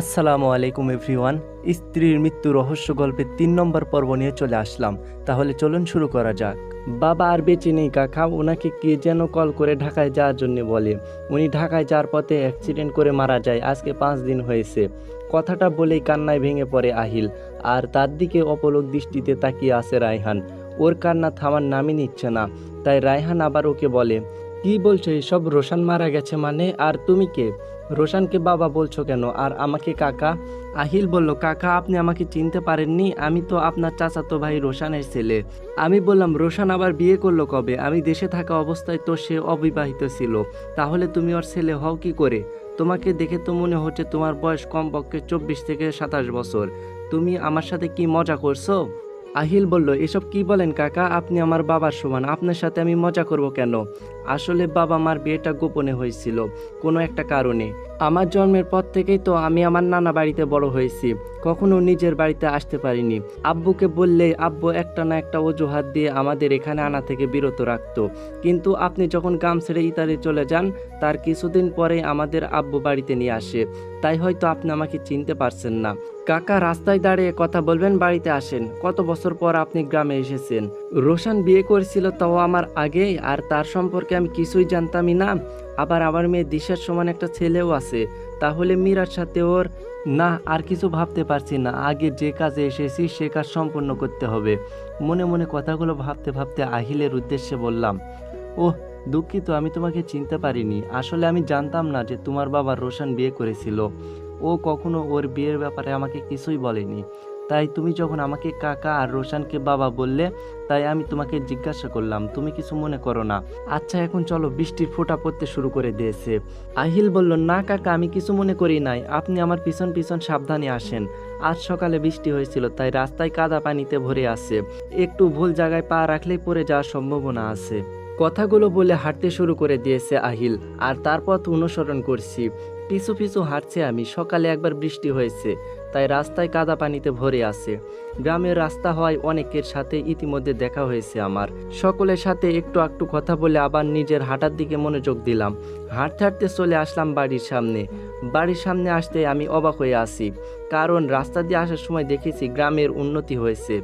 আসসালামু আলাইকুম এভরিওয়ান। স্ত্রীর মৃত্যু রহস্য গল্পের তিন নম্বর পর্ব নিয়ে চলে আসলাম। তাহলে চলুন শুরু করা যাক। বাবা আর বেঁচে নেই কাকা, ওনাকে কে যেন কল করে ঢাকায় যাওয়ার জন্য বলে। উনি ঢাকায় যাওয়ার পথে অ্যাক্সিডেন্ট করে মারা যায়, আজকে পাঁচ দিন হয়েছে। কথাটা বলেই কান্নায় ভেঙে পড়ে আহিল। আর তার দিকে অপলক দৃষ্টিতে তাকিয়ে আছে রায়হান। ওর কান্না থামার নামই নিচ্ছে না। তাই রায়হান আবার ওকে বলে, কি বলছো, এসব রোশান মারা গেছে মানে? আর তুমি কে? রোশানকে বাবা বলছো কেন? আর আমাকে কাকা? আহিল বলল, কাকা, আপনি আমাকে চিনতে পারেননি। আমি তো আপনার চাচাতো ভাই রোশানের ছেলে। আমি বললাম, রোশান আবার বিয়ে করল কবে? আমি দেশে থাকা অবস্থায় তো সে অবিবাহিত ছিল। তাহলে তুমি ওর ছেলে হও কি করে? তোমাকে দেখে তো মনে হচ্ছে তোমার বয়স কমপক্ষে চব্বিশ থেকে সাতাশ বছর। তুমি আমার সাথে কি মজা করছ? আহিল বলল, এসব কি বলেন কাকা? আপনি আমার বাবার সমান। আপনার সাথে আমি মজা করব কেন? আসলে বাবা মার বিয়েটা গোপনে হয়েছিল, কোনো একটা কারণে। আমার জন্মের পর থেকেই তো আমি আমার নানা বাড়িতে বড় হয়েছি। কখনো নিজের বাড়িতে আসতে পারিনি। আব্বুকে বললে, আব্বু, একটা না একটা অজুহাত দিয়ে আমাদের এখানে আনা থেকে বিরত রাখত। কিন্তু আপনি যখন গাম ছেড়ে ইতালি চলে যান, তার কিছুদিন পরেই আমাদের আব্বু বাড়িতে নিয়ে আসে। তাই হয়তো আপনি আমাকে চিনতে পারছেন না। কাকা রাস্তায় দাঁড়িয়ে কথা বলবেন, বাড়িতে আসেন। কত বছর পর আপনি গ্রামে এসেছেন? রোশান বিয়ে করেছিল তাও আমার আগেই, আর তার সম্পর্কে আমি কিছুই জানতামই না। আবার আমার মেয়ে দিশার সমান একটা ছেলেও আছে। তাহলে মীরার সাথে ওর, না, আর কিছু ভাবতে পারছি না। আগে যে কাজে এসেছি, সে কাজ সম্পূর্ণ করতে হবে। মনে মনে কথাগুলো ভাবতে ভাবতে আহিলের উদ্দেশ্যে বললাম, ওহ, দুঃখিত, আমি তোমাকে চিনতে পারিনি। আসলে আমি জানতাম না যে তোমার বাবা রোশান বিয়ে করেছিল। ও কখনো ওর বিয়ের ব্যাপারে আমাকে কিছুই বলেনি। তাই তুমি যখন আমাকে কাকা আর রোশানকে বাবা বললে, তাই আমি তোমাকে জিজ্ঞাসা করলাম, তুমি কিছু মনে করো না। আচ্ছা এখন চলো বৃষ্টির ফোঁটা পড়তে শুরু করে দিয়েছে। আহিল বলল, না কাকা, আমি কিছু মনে করি নাই। আপনি আমার পিছন পিছন সাবধানে আসেন। আজ সকালে বৃষ্টি হয়েছিল, তাই রাস্তায় কাদা পানিতে ভরে আছে। একটু ভুল জায়গায় পা রাখলেই পড়ে যাওয়ার সম্ভাবনা আছে। কথাগুলো বলে হাঁটতে শুরু করে দিয়েছে আহিল, আর তার পথ অনুসরণ করছি। পিছু পিছু হাঁটছে আমি, সকালে একবার বৃষ্টি হয়েছে, তাই রাস্তায় কাদা পানিতে ভরে আছে। গ্রামের রাস্তা হওয়ায় অনেকের সাথে ইতিমধ্যে দেখা হয়েছে আমার। সকলের সাথে একটু একটু কথা বলে আবার নিজের হাঁটার দিকে মনোযোগ দিলাম। হাঁটতে হাঁটতে চলে আসলাম বাড়ির সামনে। বাড়ির সামনে আসতে আমি অবাক হয়ে আসি কারণ রাস্তা দিয়ে আসার সময় দেখেছি গ্রামের উন্নতি হয়েছে।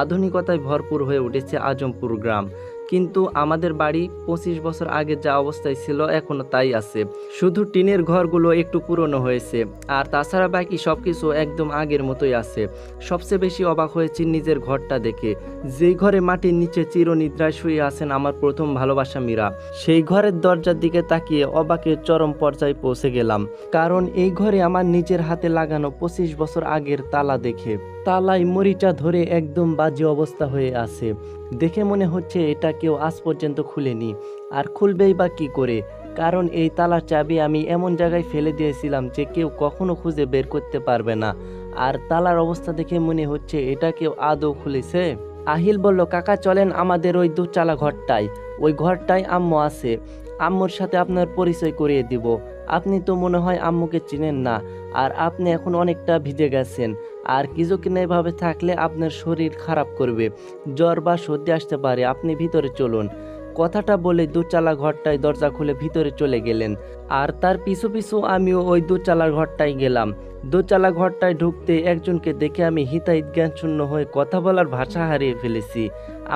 আধুনিকতায় ভরপুর হয়ে উঠেছে আজমপুর গ্রাম। কিন্তু আমাদের বাড়ি পঁচিশ বছর আগে যা অবস্থায় ছিল এখনও তাই আছে। শুধু টিনের ঘরগুলো একটু পুরনো হয়েছে, আর তাছাড়া বাকি সব কিছু একদম আগের মতোই আছে। সবচেয়ে বেশি অবাক হয়েছি নিজের ঘরটা দেখে। যেই ঘরে মাটির নিচে চিরনিদ্রায় শুয়ে আছেন আমার প্রথম ভালোবাসা মীরা। সেই ঘরের দরজার দিকে তাকিয়ে অবাকের চরম পর্যায়ে পৌঁছে গেলাম। কারণ এই ঘরে আমার নিজের হাতে লাগানো পঁচিশ বছর আগের তালা দেখে। তালায় মরিচা ধরে একদম বাজে অবস্থা হয়ে আছে। দেখে মনে হচ্ছে এটা কেউ আজ পর্যন্ত খুলেনি। আর খুলবেই বা কি করে? কারণ এই তালার চাবি আমি এমন জায়গায় ফেলে দিয়েছিলাম যে কেউ কখনো খুঁজে বের করতে পারবে না। আর তালার অবস্থা দেখে মনে হচ্ছে এটা কেউ আদৌ খুলেছে? আহিল বলল, কাকা, চলেন আমাদের ওই দুচালা ঘরটায়। ওই ঘরটায় আম্মু আছে। আম্মুর সাথে আপনার পরিচয় করিয়ে দিব। আপনি তো মনে হয় আম্মুকে চিনেন না। আর আপনি এখন অনেকটা ভিজে গেছেন। আর কিছুক্ষণ এভাবে থাকলে আপনার শরীর খারাপ করবে। জ্বর বা সর্দি আসতে পারে, আপনি ভিতরে চলুন। কথাটা বলে দুচালা ঘরটায় দরজা খুলে ভিতরে চলে গেলেন। আর তার পিছু পিছু আমিও ওই দুচালা ঘরটায় গেলাম। দুচালা ঘরটায় ঢুকতে একজনকে দেখে আমি হিতাহিত জ্ঞান শূন্য হয়ে কথা বলার ভাষা হারিয়ে ফেলেছি।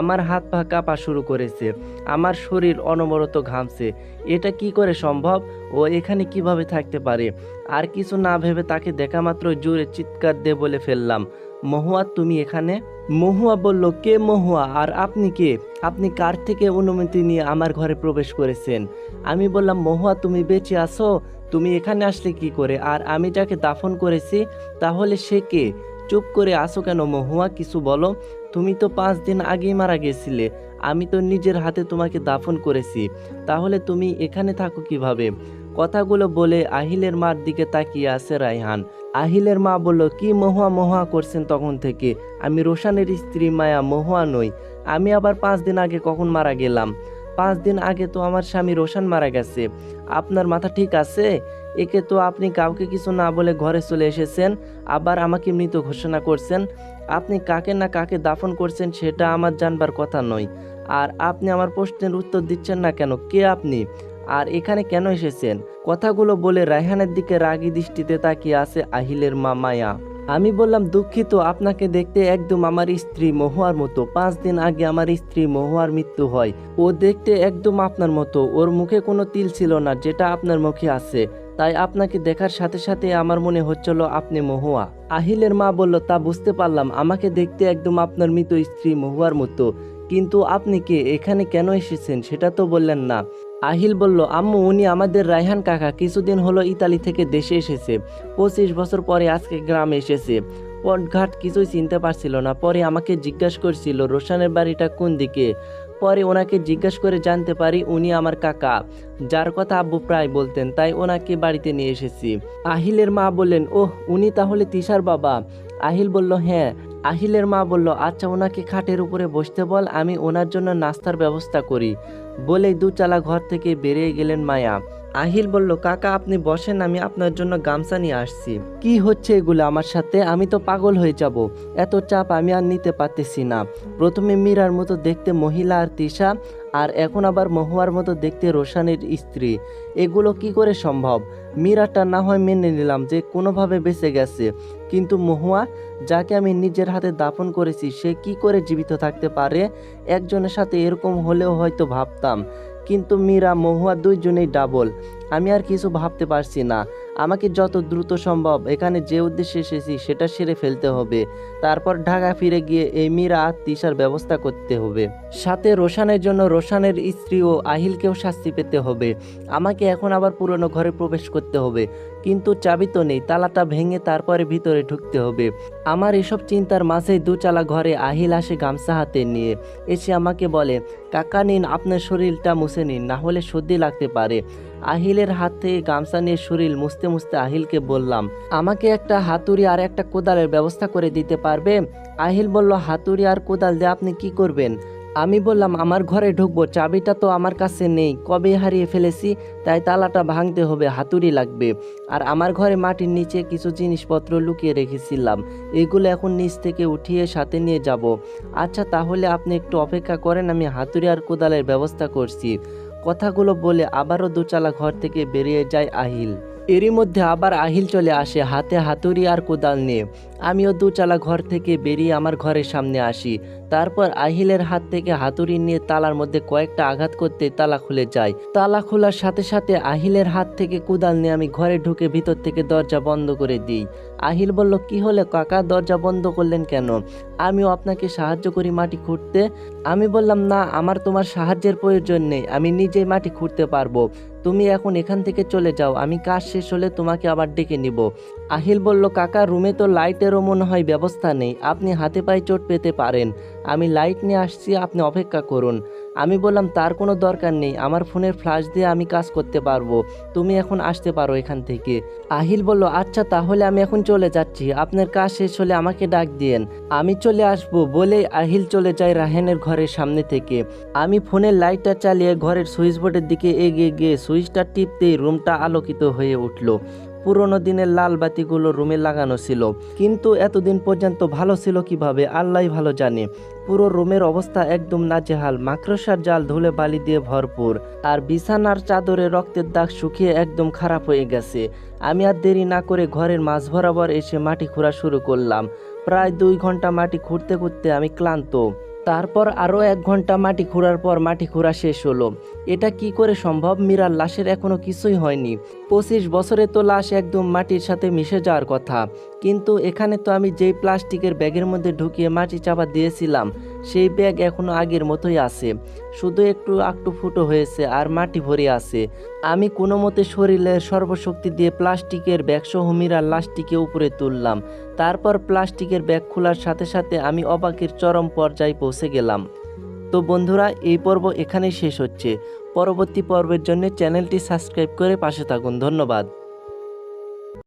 আমার হাত পা কাঁপা শুরু করেছে, আমার শরীর অনবরত ঘামছে। এটা কি করে সম্ভব? ও এখানে কীভাবে থাকতে পারে? আর কিছু না ভেবে তাকে দেখা মাত্র জোরে চিৎকার দিয়ে বলে ফেললাম, মহুয়া, তুমি এখানে? মহুয়া বলল, কে মহুয়া? আর আপনি কে? আপনি কার থেকে অনুমতি নিয়ে আমার ঘরে প্রবেশ করেছেন? আমি বললাম, মহুয়া, তুমি বেঁচে আছো? তুমি এখানে আসলে কি করে? আর আমি যাকে দাফন করেছি, তাহলে সে কে? চুপ করে আসো কেন মহুয়া? কিছু বলো। তুমি তো পাঁচ দিন আগেই মারা গেছিলে। আমি তো নিজের হাতে তোমাকে দাফন করেছি। তাহলে তুমি এখানে থাকো কীভাবে? কথাগুলো বলে আহিলের মার দিকে তাকিয়ে আছে রায়হান। আহিলের মা বলল, কি মহুয়া মহুয়া করছেন তখন থেকে? আমি রোশানের স্ত্রী মায়া মহুয়া নই। আমি আবার পাঁচ দিন আগে কখন মারা গেলাম? পাঁচ দিন আগে তো আমার স্বামী রোশান মারা গেছে। আপনার মাথা ঠিক আছে? একে তো আপনি কাউকে কিছু না বলে ঘরে চলে এসেছেন, আবার আমাকে মৃত ঘোষণা করছেন। আপনি কাকে না কাকে দাফন করছেন সেটা আমার জানবার কথা নয়। আর আপনি আমার প্রশ্নের উত্তর দিচ্ছেন না কেন? কে আপনি? আর এখানে কেন এসেছেন? কথাগুলো বলে রায়হানের দিকে রাগী দৃষ্টিতে তাকিয়ে আছে আহিলের মা মায়া। আমি বললাম, দুঃখিত, আপনাকে দেখতে একদম আমার স্ত্রী মহুয়ার মতো। পাঁচ দিন আগে আমার স্ত্রী মহুয়ার মৃত্যু হয়। ও দেখতে একদম আপনার মতো। ওর মুখে কোনো তিল ছিল না, যেটা আপনার মুখে আছে। তাই আপনাকে দেখার সাথে সাথে আমার মনে হচ্ছিল আপনি মহুয়া। আহিলের মা বলল, তা বুঝতে পারলাম। আমাকে দেখতে একদম আপনার মৃত স্ত্রী মহুয়ার মতো। কিন্তু আপনি কে? এখানে কেন এসেছেন? সেটা তো বললেন না। আহিল বলল, আম্মু, উনি আমাদের রায়হান কাকা। কিছুদিন হলো ইতালি থেকে দেশে এসেছে। পঁচিশ বছর পরে আজকে গ্রামে এসেছে। পটঘাট কিছুই চিনতে পারছিল না। পরে আমাকে জিজ্ঞাসা করছিল, রোশানের বাড়িটা কোন দিকে? পরে ওনাকে জিজ্ঞাসা করে জানতে পারি, উনি আমার কাকা। যার কথা আব্বু প্রায় বলতেন, তাই ওনাকে বাড়িতে নিয়ে এসেছি। আহিলের মা বললেন, ওহ, উনি তাহলে তিশার বাবা? আহিল বলল হ্যাঁ। আহিলের মা বলল আচ্ছা ওনাকে খাটের উপরে বসতে বল, আমি ওনার জন্য নাস্তার ব্যবস্থা করি। বলেই দুচালা ঘর থেকে বেরিয়ে গেলেন মায়া। আহিল বলল, কাকা, আপনি বসেন, আমি আপনার জন্য গামছা নিয়ে আসছি। কি হচ্ছে এগুলো আমার সাথে? আমি তো পাগল হয়ে যাব। এত চাপ আমি আর নিতে পারতেছি না। প্রথমে মীরার মতো দেখতে মহিলা আর তিশা, আর এখন আবার মহুয়ার মতো দেখতে রোশানের স্ত্রী। এগুলো কি করে সম্ভব? মীরাটা না হয় মেনে নিলাম যে কোনোভাবে বেঁচে গেছে। কিন্তু মহুয়া, যাকে আমি নিজের হাতে দাফন করেছি, সে কি করে জীবিত থাকতে পারে? একজনের সাথে এরকম হলেও হয়তো ভাবতাম। কিন্তু মীরা, মহুয়া দুইজনেই ডাবল আমি আর কিছু ভাবতে পারছি না। আমাকে যত দ্রুত সম্ভব এখানে যে উদ্দেশ্যে এসেছি সেটা সেরে ফেলতে হবে। তারপর ঢাকা ফিরে গিয়ে এই মীরা তিশার ব্যবস্থা করতে হবে। সাথে রোশানের জন্য রোশানের স্ত্রী ও আহিলকেও শাস্তি পেতে হবে। আমাকে এখন আবার পুরনো ঘরে প্রবেশ করতে হবে। কিন্তু চাবি তো নেই, তালাটা ভেঙে তারপরে ভিতরে ঢুকতে হবে। আমার এসব চিন্তার মাঝেই দুচালা ঘরে আহিল আসে গামছা হাতে নিয়ে। এসে আমাকে বলে, কাকা নিন, আপনার শরীরটা মুছে নিন, না হলে সর্দি লাগতে পারে। আহিলের হাত গামছা নিয়ে শরীর মুছতে মুছতে আহিলকে বললাম, আমাকে একটা হাতুড়ি আর একটা কোদালের ব্যবস্থা করে দিতে পারবে? আহিল বলল, হাতুড়ি আর কোদাল দিয়ে আপনি কি করবেন? আমি বললাম, আমার ঘরে ঢুকবো, চাবিটা তো আমার কাছে নেই, কবে হারিয়ে ফেলেছি, তাই তালাটা ভাঙতে হবে, হাতুড়ি লাগবে। আর আমার ঘরে মাটির নিচে কিছু জিনিসপত্র লুকিয়ে রেখেছিলাম, এগুলো এখন নিচ থেকে উঠিয়ে সাথে নিয়ে যাব। আচ্ছা তাহলে আপনি একটু অপেক্ষা করেন, আমি হাতুড়ি আর কোদালের ব্যবস্থা করছি। কথাগুলো বলে আবারও দুচালা ঘর থেকে বেরিয়ে যায় আহিল। এরই মধ্যে আবার আহিল চলে আসে, হাতে হাতুড়ি আর কোদাল নিয়ে। আমিও দুচালা ঘর থেকে বেরিয়ে আমার ঘরের সামনে আসি। তারপর আহিলের হাত থেকে হাতুড়ি নিয়ে তালার মধ্যে কয়েকটা আঘাত করতে তালা খুলে যায়। তালা খোলার সাথে সাথে আহিলের হাত থেকে কোদাল নিয়ে আমি ঘরে ঢুকে ভিতর থেকে দরজা বন্ধ করে দিই। আহিল বলল, কি হলে কাকা? দরজা বন্ধ করলেন কেন? আমিও আপনাকে সাহায্য করি মাটি খুঁড়তে। আমি বললাম, না, আমার তোমার সাহায্যের প্রয়োজন নেই, আমি নিজেই মাটি খুঁড়তে পারব। তুমি এখন এখান থেকে চলে যাও, আমি কাজ শেষ হলে তোমাকে আবার ডেকে নিব। আহিল বলল, কাকা, রুমে তো লাইটেরও মনে হয় ব্যবস্থা নেই, আপনি হাতে পায়ে চোট পেতে পারেন। আমি লাইট নিয়ে আসছি, আপনি অপেক্ষা করুন। আমি বললাম, তার কোনো দরকার নেই। আমার ফোনের ফ্ল্যাশ দিয়ে আমি কাজ করতে পারব। তুমি এখন আসতে পারো এখান থেকে। আহিল বলল আচ্ছা তাহলে আমি এখন চলে যাচ্ছি। আপনার কাজ শেষ হলে আমাকে ডাক দিয়েন। আমি চলে আসব বলে আহিল চলে যায় রাহেনের ঘরের সামনে থেকে। আমি ফোনের লাইটটা চালিয়ে ঘরের সুইচ বোর্ডের দিকে এগিয়ে গিয়ে সুইচটা টিপতেই রুমটা আলোকিত হয়ে উঠল। পুরোনো দিনের লাল বাতিগুলো রুমে লাগানো ছিল। কিন্তু এতদিন পর্যন্ত ভালো ছিল কীভাবে? আল্লাহ ভালো জানে। পুরো রুমের অবস্থা একদম নাজেহাল। মাকড়সার জাল, ধুলে বালি দিয়ে ভরপুর। আর বিছানার চাদরে রক্তের দাগ শুকিয়ে একদম খারাপ হয়ে গেছে। আমি আর দেরি না করে ঘরের মাছ বরাবর এসে মাটি খোঁড়া শুরু করলাম। প্রায় দুই ঘণ্টা মাটি খুঁড়তে খুঁড়তে আমি ক্লান্ত। তারপর আরও এক ঘণ্টা মাটি খোঁড়ার পর মাটি খোঁড়া শেষ হলো। এটা কি করে সম্ভব? মীরার লাশের এখনও কিছুই হয়নি। পঁচিশ বছরে তো লাশ একদম মাটির সাথে মিশে যাওয়ার কথা। কিন্তু এখানে তো আমি যেই প্লাস্টিকের ব্যাগের মধ্যে ঢুকিয়ে মাটি চাপা দিয়েছিলাম, সেই ব্যাগ এখনও আগের মতোই আছে। শুধু একটু আকটু ফুটো হয়েছে আর মাটি ভরে আছে। আমি কোনো মতে শরীরের সর্বশক্তি দিয়ে প্লাস্টিকের ব্যাগ সহ মীরার লাশটিকে উপরে তুললাম। তারপর প্লাস্টিকের ব্যাগ খোলার সাথে সাথে আমি অবাকের চরম পর্যায়ে পৌঁছে গেলাম। তো বন্ধুরা, এই পর্ব এখানেই শেষ হচ্ছে। পরবর্তী পর্বের জন্য চ্যানেলটি সাবস্ক্রাইব করে পাশে থাকুন। ধন্যবাদ।